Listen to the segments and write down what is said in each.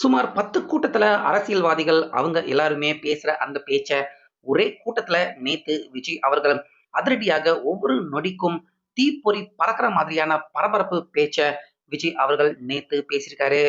சுமார் பத்து கூட்டத்துல அரசியல்வாதிகள் அவங்க எல்லாருமே பேசுற அந்த பேச்ச ஒரே கூட்டத்துல நேத்து விஜய் அவர்கள் அதிரடியாக ஒவ்வொரு நொடிக்கும் தீப்பொறி பறக்கிற மாதிரியான பரபரப்பு பேச்ச விஜய் அவர்கள் நேத்து பேசியிருக்காரு.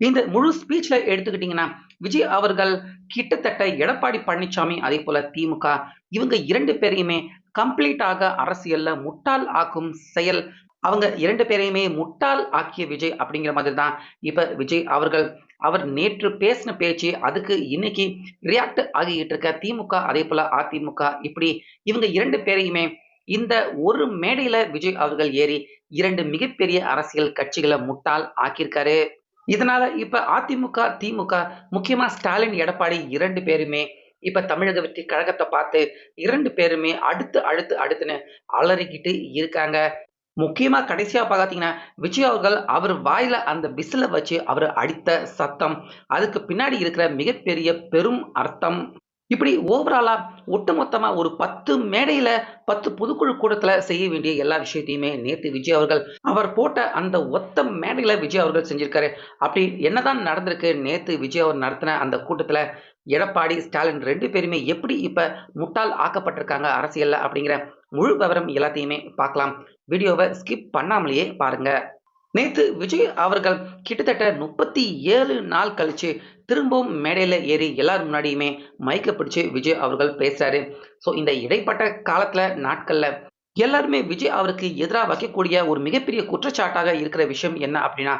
இந்த முழு ஸ்பீச்ல எடுத்துக்கிட்டீங்கன்னா விஜய் அவர்கள் கிட்டத்தட்ட எடப்பாடி பழனிசாமி அதே போல திமுக இவங்க இரண்டு பேரையுமே கம்ப்ளீட்டாக அரசியல்ல முட்டாள் ஆக்கும் செயல் அவங்க இரண்டு பேரையுமே முட்டாள் ஆக்கிய விஜய் அப்படிங்கிற மாதிரி தான் இப்போ விஜய் அவர்கள். அவர் நேற்று பேசின பேச்சு அதுக்கு இன்னைக்கு ரியாக்ட் ஆகிக்கிட்டு இருக்க திமுக அதே போல அதிமுக இப்படி இவங்க இரண்டு பேரையுமே இந்த ஒரு மேடையில விஜய் அவர்கள் ஏறி இரண்டு மிகப்பெரிய அரசியல் கட்சிகளை முட்டாள் ஆக்கியிருக்காரு. இதனால இப்ப அதிமுக திமுக முக்கியமா ஸ்டாலின் எடப்பாடி இரண்டு பேருமே இப்ப தமிழக வெற்றி கழகத்தை பார்த்து இரண்டு பேருமே அடுத்து அடுத்து அடுத்துன்னு அலறிக்கிட்டு இருக்காங்க. முக்கியமாக கடைசியாக பார்த்தீங்கன்னா விஜய் அவர்கள் அவர் வாயில் அந்த விசில வச்சு அவர் அடித்த சத்தம் அதுக்கு பின்னாடி இருக்கிற மிகப்பெரிய பெரும் அர்த்தம். இப்படி ஓவராலாக ஒட்டுமொத்தமாக ஒரு பத்து மேடையில் பத்து பொதுக்குழு கூட்டத்தில் செய்ய வேண்டிய எல்லா விஷயத்தையுமே நேற்று விஜய் அவர்கள் அவர் போட்ட அந்த ஒத்த மேடையில் விஜய் அவர்கள் செஞ்சிருக்காரு. அப்படி என்னதான் நடந்திருக்கு நேற்று விஜய் அவர் நடத்தின அந்த கூட்டத்தில் எடப்பாடி ஸ்டாலின் ரெண்டு பேருமே எப்படி இப்போ முட்டாள் ஆக்கப்பட்டிருக்காங்க அரசியலில் அப்படிங்கிற முழு விவரம் எல்லாத்தையுமே பார்க்கலாம். வீடியோவை ஸ்கிப் பண்ணாமலேயே பாருங்க. நேத்து விஜய் அவர்கள் கிட்டத்தட்ட முப்பத்தி ஏழு நாள் கழிச்சு திரும்பவும் மேடையில் ஏறி எல்லார் முன்னாடியுமே மைக்க பிடிச்சு விஜய் அவர்கள் பேசுறாரு. ஸோ இந்த இடைப்பட்ட காலத்துல நாட்கள்ல எல்லாருமே விஜய் அவருக்கு எதிராக வைக்கக்கூடிய ஒரு மிகப்பெரிய குற்றச்சாட்டாக இருக்கிற விஷயம் என்ன அப்படின்னா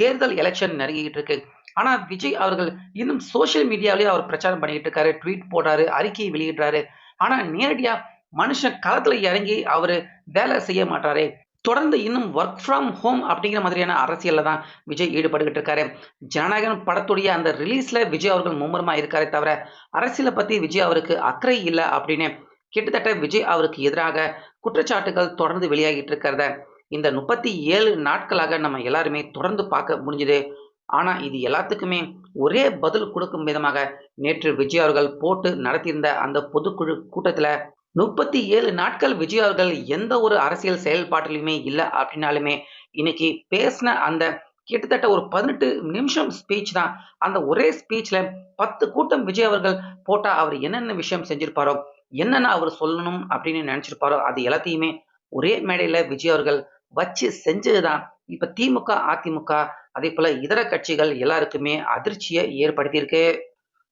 தேர்தல் எலெக்ஷன் நெருங்கிட்டு இருக்கு. ஆனால் விஜய் அவர்கள் இன்னும் சோசியல் மீடியாவிலேயே அவர் பிரச்சாரம் பண்ணிக்கிட்டு இருக்காரு. ட்வீட் போடுறாரு அறிக்கையை வெளியிடுறாரு. ஆனால் நேரடியாக மனுஷன் களத்தில் இறங்கி அவர் வேலை செய்ய மாட்டாரே. தொடர்ந்து இன்னும் ஒர்க் ஃப்ரம் ஹோம் அப்படிங்கிற மாதிரியான அரசியலில் தான் விஜய் ஈடுபட்டுக்கிட்டு இருக்காரு. ஜனநாயகன் படத்துடைய அந்த ரிலீஸில் விஜய் அவர்கள் மும்முரமாக இருக்காரே தவிர அரசியலை பற்றி விஜய் அவருக்கு அக்கறை இல்லை அப்படின்னு கிட்டத்தட்ட விஜய் அவருக்கு எதிராக குற்றச்சாட்டுகள் தொடர்ந்து வெளியாகிட்டு இருக்கிறத இந்த முப்பத்தி ஏழு நாட்களாக நம்ம எல்லாருமே தொடர்ந்து பார்க்க முடிஞ்சுது. ஆனால் இது எல்லாத்துக்குமே ஒரே பதில் கொடுக்கும் விதமாக நேற்று விஜய் அவர்கள் போட்டு நடத்தியிருந்த அந்த பொதுக்குழு கூட்டத்தில் முப்பத்தி ஏழு நாட்கள் விஜய் அவர்கள் எந்த ஒரு அரசியல் செயல்பாட்டிலுமே இல்லை அப்படின்னாலுமே இன்னைக்கு பேசின அந்த கிட்டத்தட்ட ஒரு பதினெட்டு நிமிஷம் ஸ்பீச் தான். அந்த ஒரே ஸ்பீச்ல பத்து கூட்டம் விஜய் அவர்கள் போட்டா அவர் என்னென்ன விஷயம் செஞ்சிருப்பாரோ என்னென்ன அவர் சொல்லணும் அப்படின்னு நினைச்சிருப்பாரோ அது எல்லாத்தையுமே ஒரே மேடையில விஜய் அவர்கள் வச்சு செஞ்சதுதான். இப்ப திமுக அதிமுக அதே போல இதர கட்சிகள் எல்லாருக்குமே அதிர்ச்சியை ஏற்படுத்தியிருக்கு.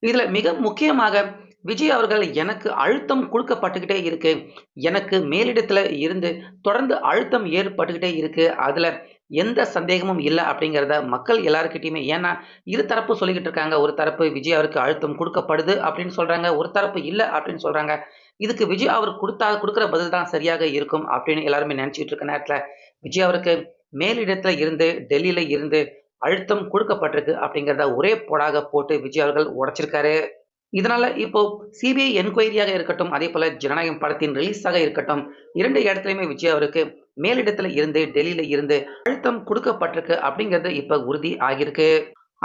இதுல மிக முக்கியமாக விஜய் அவர்கள் எனக்கு அழுத்தம் கொடுக்கப்பட்டுக்கிட்டே இருக்கு. எனக்கு மேலிடத்தில் இருந்து தொடர்ந்து அழுத்தம் ஏற்பட்டுக்கிட்டே இருக்கு. அதில் எந்த சந்தேகமும் இல்லை அப்படிங்கிறத மக்கள் எல்லாருக்கிட்டையுமே ஏன்னா இரு தரப்பு சொல்லிக்கிட்டு இருக்காங்க. ஒரு தரப்பு விஜய் அவருக்கு அழுத்தம் கொடுக்கப்படுது அப்படின்னு சொல்கிறாங்க ஒரு தரப்பு இல்லை அப்படின்னு சொல்கிறாங்க இதுக்கு விஜய் அவர் கொடுத்தா கொடுக்குற பதில் தான் சரியாக இருக்கும் அப்படின்னு எல்லாருமே நினச்சிட்டு இருக்க நேரத்தில் விஜய் அவருக்கு மேலிடத்தில் இருந்து டெல்லியில் இருந்து அழுத்தம் கொடுக்கப்பட்டிருக்கு அப்படிங்கிறத ஒரே போடாக போட்டு விஜய் அவர்கள் உடைச்சிருக்காரு. இதனால இப்போ சிபிஐ என்கொயரியாக இருக்கட்டும் அதே போல ஜனநாயகம் படத்தின் ரிலீஸாக இருக்கட்டும் இரண்டு இடத்துலையுமே விஜய் அவருக்கு மேலிடத்துல இருந்து டெல்லியில இருந்து அழுத்தம் கொடுக்கப்பட்டிருக்கு அப்படிங்கிறது இப்ப உறுதி ஆகியிருக்கு.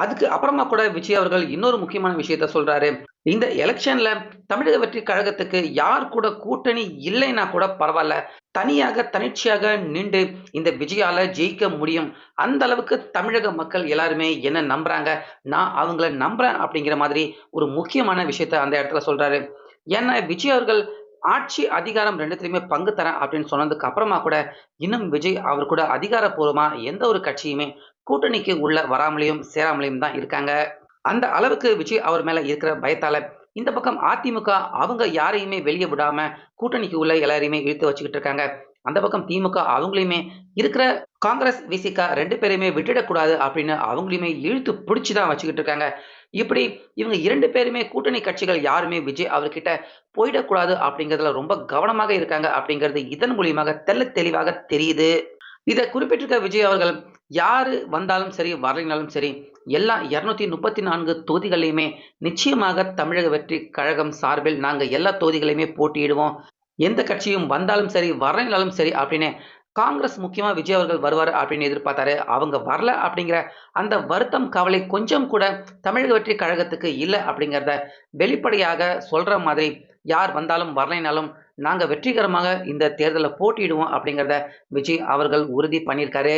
அதுக்கு அப்புறமா கூட விஜய் அவர்கள் இன்னொரு முக்கியமான விஷயத்த சொல்றாரு. இந்த எலெக்ஷன்ல தமிழக வெற்றி கழகத்துக்கு யார் கூட கூட்டணி இல்லைன்னா கூட பரவாயில்ல. தனியாக தனிச்சையாக நின்று இந்த விஜயால ஜெயிக்க முடியும். அந்த அளவுக்கு தமிழக மக்கள் எல்லாருமே என்ன நம்புறாங்க? நான் அவங்கள நம்புறேன் அப்படிங்கிற மாதிரி ஒரு முக்கியமான விஷயத்த அந்த இடத்துல சொல்றாரு. ஏன்னா விஜய் அவர்கள் ஆட்சி அதிகாரம் ரெண்டுத்திலையுமே பங்கு தரேன் அப்படின்னு சொன்னதுக்கு அப்புறமா கூட இன்னும் விஜய் அவர் கூட அதிகாரப்பூர்வமா எந்த ஒரு கட்சியுமே கூட்டணிக்கு உள்ள வராமலையும் சேராமலையும் தான் இருக்காங்க. அந்த அளவுக்கு விஜய் அவர் மேல இருக்கிற பயத்தால இந்த பக்கம் அதிமுக அவங்க யாரையுமே வெளியே விடாம கூட்டணிக்கு உள்ள எல்லாரையுமே இழுத்து வச்சுக்கிட்டு இருக்காங்க. அந்த பக்கம் திமுக அவங்களையுமே இருக்கிற காங்கிரஸ் விசிகா ரெண்டு பேரையுமே விட்டுடக்கூடாது அப்படின்னு அவங்களையுமே இழுத்து பிடிச்சி தான் வச்சுக்கிட்டு இருக்காங்க. இப்படி இவங்க இரண்டு பேருமே கூட்டணி கட்சிகள் யாருமே விஜய் அவர்கிட்ட போயிடக்கூடாது அப்படிங்கிறதுல ரொம்ப கவனமாக இருக்காங்க அப்படிங்கிறது இதன் மூலியமாக தெல்ல தெளிவாக தெரியுது. இதை குறிப்பிட்டிருக்க விஜய் அவர்கள் யாரு வந்தாலும் சரி வரலைனாலும் சரி எல்லா இருநூத்தி முப்பத்தி நான்கு தொகுதிகளையுமே நிச்சயமாக தமிழக வெற்றி கழகம் சார்பில் நாங்க எல்லா தொகுதிகளையுமே போட்டியிடுவோம். எந்த கட்சியும் வந்தாலும் சரி வரலைனாலும் சரி அப்படின்னு காங்கிரஸ் முக்கியமா விஜய் அவர்கள் வருவார் அப்படின்னு எதிர்பார்த்தாரு. அவங்க வரல அப்படிங்கிற அந்த வருத்தம் கவலை கொஞ்சம் கூட தமிழக வெற்றி கழகத்துக்கு இல்லை அப்படிங்கிறத வெளிப்படையாக சொல்ற மாதிரி யார் வந்தாலும் வரலைனாலும் நாங்கள் வெற்றிகரமாக இந்த தேர்தலில் போட்டியிடுவோம் அப்படிங்கிறத விஜய் அவர்கள் உறுதி பண்ணியிருக்காரு.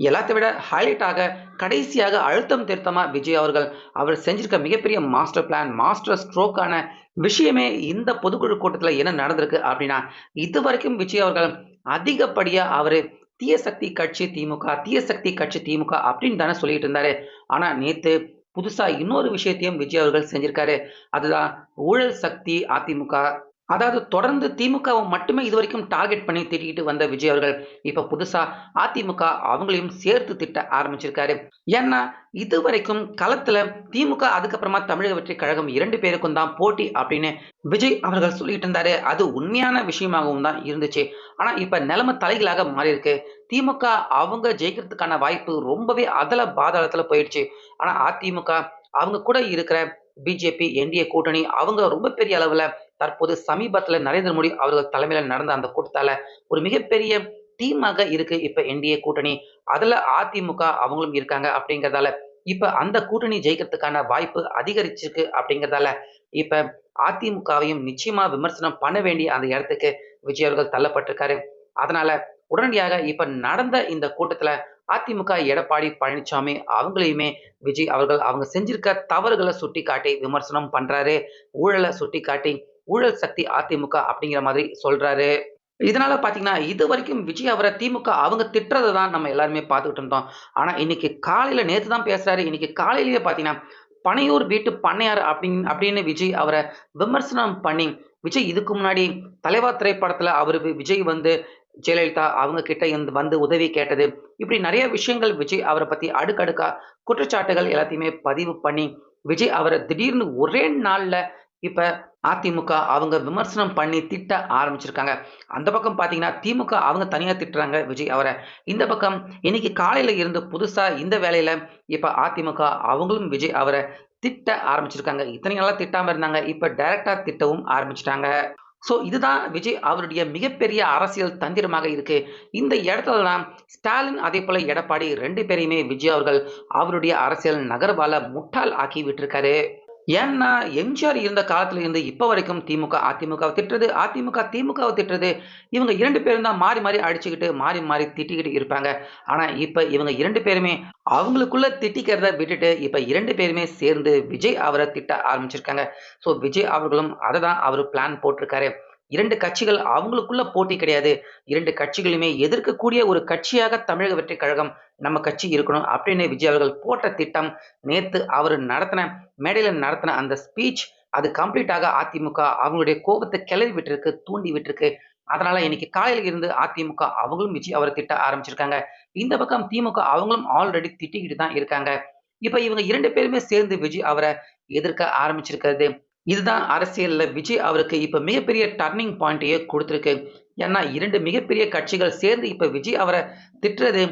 எல்லாத்தை விட ஹைலைட்டாக கடைசியாக அழுத்தம் திருத்தமாக விஜய் அவர்கள் அவர் செஞ்சிருக்க மிகப்பெரிய மாஸ்டர் பிளான் மாஸ்டர் ஸ்ட்ரோக்கான விஷயமே இந்த பொதுக்குழு கூட்டத்தில் என்ன நடந்திருக்கு அப்படின்னா இது வரைக்கும் விஜய் அவர்கள் அதிகப்படியாக அவர் தீயசக்தி கட்சி திமுக தீய சக்தி கட்சி திமுக அப்படின்னு தானே சொல்லிட்டு இருந்தாரு. ஆனால் நேற்று புதுசாக இன்னொரு விஷயத்தையும் விஜய் அவர்கள் செஞ்சிருக்காரு. அதுதான் ஊழல் சக்தி அதிமுக அதாவது தொடர்ந்து திமுகவை மட்டுமே இது வரைக்கும் டார்கெட் பண்ணி திட்டிக்கிட்டு வந்த விஜய் அவர்கள் இப்ப புதுசா அதிமுக அவங்களையும் சேர்த்து திட்ட ஆரம்பிச்சிருக்காரு. ஏன்னா இது வரைக்கும் களத்துல திமுக அதுக்கப்புறமா தமிழக வெற்றி கழகம் இரண்டு பேருக்கும் தான் போட்டி அப்படின்னு விஜய் அவர்கள் சொல்லிட்டு இருந்தாரு. அது உண்மையான விஷயமாகவும் தான் இருந்துச்சு. ஆனா இப்ப நிலைமை தலைகளாக மாறி இருக்கு திமுக அவங்க ஜெயிக்கிறதுக்கான வாய்ப்பு ரொம்பவே அதல பாதாளத்துல போயிடுச்சு. ஆனா அதிமுக அவங்க கூட இருக்கிற பிஜேபி என்டிஏ கூட்டணி அவங்க ரொம்ப பெரிய அளவுல தற்போது சமீபத்தில் நரேந்திர மோடி அவர்கள் தலைமையில் நடந்த அந்த கூட்டத்தால ஒரு மிகப்பெரிய டீமாக இருக்கு இப்ப என்டிஏ கூட்டணி. அதுல அதிமுக அவங்களும் இருக்காங்க அப்படிங்கிறதால இப்ப அந்த கூட்டணி ஜெயிக்கிறதுக்கான வாய்ப்பு அதிகரிச்சிருக்கு அப்படிங்கிறதால இப்ப அதிமுகவையும் நிச்சயமா விமர்சனம் பண்ண வேண்டிய அந்த இடத்துக்கு விஜய் அவர்கள் தள்ளப்பட்டிருக்காரு. அதனால உடனடியாக இப்ப நடந்த இந்த கூட்டத்துல அதிமுக எடப்பாடி பழனிசாமி அவங்களையுமே விஜய் அவர்கள் அவங்க செஞ்சிருக்க தவறுகளை சுட்டி காட்டி விமர்சனம் பண்றாரு. ஊழலை சுட்டி காட்டி ஊழல் சக்தி அதிமுக அப்படிங்கிற மாதிரி சொல்றாரு. இதனால பாத்தீங்கன்னா இது வரைக்கும் விஜய் அவரை திமுக அவங்க திட்டுறதை தான் நம்ம எல்லாருமே பார்த்துக்கிட்டு இருந்தோம். ஆனா இன்னைக்கு காலையில நேற்று தான் பேசுறாரு. இன்னைக்கு காலையிலேயே பாத்தீங்கன்னா பனையூர் வீட்டு பண்ணையார் அப்படின்னு அப்படின்னு விஜய் அவரை விமர்சனம் பண்ணி விஜய் இதுக்கு முன்னாடி தலைவா திரைப்படத்துல அவரு விஜய் வந்து ஜெயலலிதா அவங்க கிட்ட இருந்து வந்து உதவி கேட்டது. இப்படி நிறைய விஷயங்கள் விஜய் அவரை பத்தி அடுக்கடுக்கா குற்றச்சாட்டுகள் எல்லாத்தையுமே பதிவு பண்ணி விஜய் அவரை திடீர்னு ஒரே நாள்ல இப்ப அதிமுக அவங்க விமர்சனம் பண்ணி திட்ட ஆரம்பிச்சிருக்காங்க. அந்த பக்கம் பார்த்தீங்கன்னா திமுக அவங்க தனியாக திட்டுறாங்க விஜய் அவரை. இந்த பக்கம் இன்னைக்கு காலையில் இருந்து புதுசாக இந்த வேலையில் இப்போ அதிமுக அவங்களும் விஜய் அவரை திட்ட ஆரம்பிச்சிருக்காங்க. இத்தனை நாளாக திட்டாமல் இருந்தாங்க. இப்போ டைரக்டாக திட்டவும் ஆரம்பிச்சிட்டாங்க. ஸோ இதுதான் விஜய் அவருடைய மிகப்பெரிய அரசியல் தந்திரமாக இருக்கு. இந்த இடத்துல தான் ஸ்டாலின் அதே போல எடப்பாடி ரெண்டு பேரையுமே விஜய் அவர்கள் அவருடைய அரசியல் நகர்வால முட்டாள் ஆக்கி விட்டுருக்காரு. ஏன்னா எம்ஜிஆர் இருந்த காலத்துல இருந்து இப்ப வரைக்கும் திமுக அதிமுகவை திட்டுறது அதிமுக திமுகவை திட்டுறது இவங்க இரண்டு பேரும் தான் மாறி மாறி அடிச்சுக்கிட்டு மாறி மாறி திட்டிக்கிட்டு இருப்பாங்க. ஆனா இப்ப இவங்க இரண்டு பேருமே அவங்களுக்குள்ள திட்டிக்கிறத விட்டுட்டு இப்ப இரண்டு பேருமே சேர்ந்து விஜய் அவரை திட்ட ஆரம்பிச்சிருக்காங்க. ஸோ விஜய் அவர்களும் அதை தான் அவர் பிளான் போட்டிருக்காரு. இரண்டு கட்சிகள் அவங்களுக்குள்ள போட்டி கிடையாது. இரண்டு கட்சிகளுமே எதிர்க்கக்கூடிய ஒரு கட்சியாக தமிழக வெற்றி கழகம் நம்ம கட்சி இருக்கணும் அப்படின்னு விஜய் அவர்கள் போட்ட திட்டம் நேத்து அவர் நடத்தின மேடையில் நடத்தின அந்த ஸ்பீச் அது கம்ப்ளீட்டாக அதிமுக அவங்களுடைய கோபத்தை கிளறி விட்டுருக்கு தூண்டி விட்டுருக்கு. அதனால இன்னைக்கு காலையில இருந்து அதிமுக அவங்களும் விஜய் அவரை திட்ட ஆரம்பிச்சிருக்காங்க. இந்த பக்கம் திமுக அவங்களும் ஆல்ரெடி திட்டிக்கிட்டு தான் இருக்காங்க. இப்ப இவங்க இரண்டு பேருமே சேர்ந்து விஜய் அவரை எதிர்க்க ஆரம்பிச்சிருக்கிறது. இதுதான் அரசியலில் விஜய் அவருக்கு இப்போ மிகப்பெரிய டர்னிங் பாயிண்ட்டையே கொடுத்துருக்கு. ஏன்னா இரண்டு மிகப்பெரிய கட்சிகள் சேர்ந்து இப்போ விஜய் அவரை திட்டுறது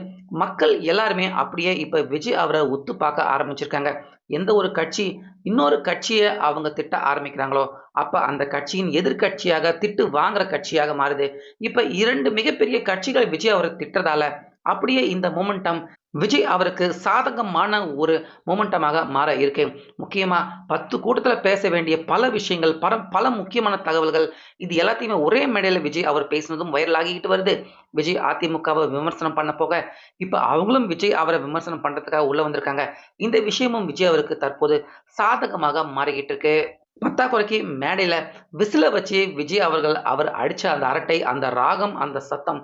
மக்கள் எல்லாருமே அப்படியே இப்போ விஜய் அவரை ஒத்து பார்க்க ஆரம்பிச்சிருக்காங்க. எந்த ஒரு கட்சி இன்னொரு கட்சியை அவங்க திட்ட ஆரம்பிக்கிறாங்களோ அப்போ அந்த கட்சியின் எதிர்கட்சியாக திட்டு வாங்குற கட்சியாக மாறுது. இப்போ இரண்டு மிகப்பெரிய கட்சிகள் விஜய் அவரை திட்டுறதால அப்படியே இந்த மூமெண்டம் விஜய் அவருக்கு சாதகமான ஒரு மூமெண்டமாக மாற இருக்கு. முக்கியமா பத்து கூட்டத்துல பேச வேண்டிய பல விஷயங்கள் பல பல முக்கியமான தகவல்கள் இது எல்லாத்தையுமே ஒரே மேடையில விஜய் அவர் பேசினதும் வைரல் ஆகிக்கிட்டு வருது. விஜய் அதிமுகவை விமர்சனம் பண்ண போக இப்ப அவங்களும் விஜய் அவரை விமர்சனம் பண்றதுக்காக உள்ள வந்திருக்காங்க. இந்த விஷயமும் விஜய் அவருக்கு தற்போது சாதகமாக மாறிக்கிட்டு இருக்கு. பத்தாக்குறைக்கு மேடையில விசில வச்சு விஜய் அவர்கள் அவர் அடிச்ச அந்த அரட்டை அந்த ராகம் அந்த சத்தம்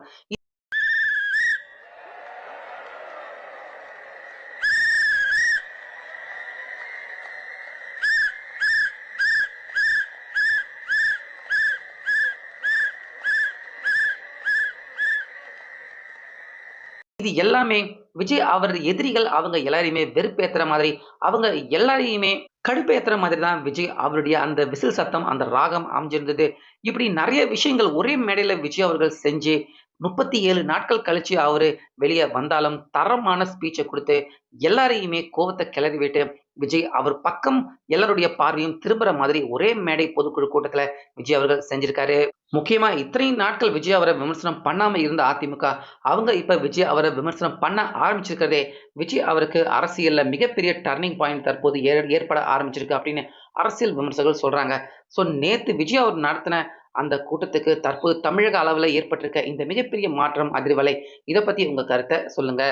இது எல்லாமே விஜய் அவர் எதிரிகள் அவங்க எல்லாரையுமே வெறுப்பேத்துற மாதிரி அவங்க எல்லாரையுமே கடுப்பேற்றுற மாதிரி தான் விஜய் அவருடைய அந்த விசில் சத்தம் அந்த ராகம் அமைஞ்சிருந்தது. இப்படி நிறைய விஷயங்கள் ஒரே மேடையில விஜய் அவர்கள் செஞ்சு முப்பத்தி ஏழு நாட்கள் கழிச்சு அவரு வெளியே வந்தாலும் தரமான ஸ்பீச்சை கொடுத்து எல்லாரையுமே கோபத்தை கிளறி விட்டு விஜய் அவர் பக்கம் எல்லாருடைய பார்வையும் திரும்புற மாதிரி ஒரே மேடை பொதுக்குழு கூட்டத்துல விஜய் அவர்கள் செஞ்சிருக்காரு. முக்கியமா இத்தனை நாட்கள் விஜய் அவரை விமர்சனம் பண்ணாம இருந்த அதிமுக அவங்க இப்ப விஜய் அவரை விமர்சனம் பண்ண ஆரம்பிச்சிருக்கிறதே விஜய் அவருக்கு அரசியல்ல மிகப்பெரிய டர்னிங் பாயிண்ட் தற்போது ஏ- ஏற்பட ஆரம்பிச்சிருக்கு அப்படின்னு அரசியல் விமர்சகர்கள் சொல்றாங்க. ஸோ நேத்து விஜய் அவர் நடத்தின அந்த கூட்டத்துக்கு தற்போது தமிழக அளவில் ஏற்பட்டிருக்க இந்த மிகப்பெரிய மாற்றம் அதிர்வலை இதை பத்தி உங்க கருத்தை சொல்லுங்க.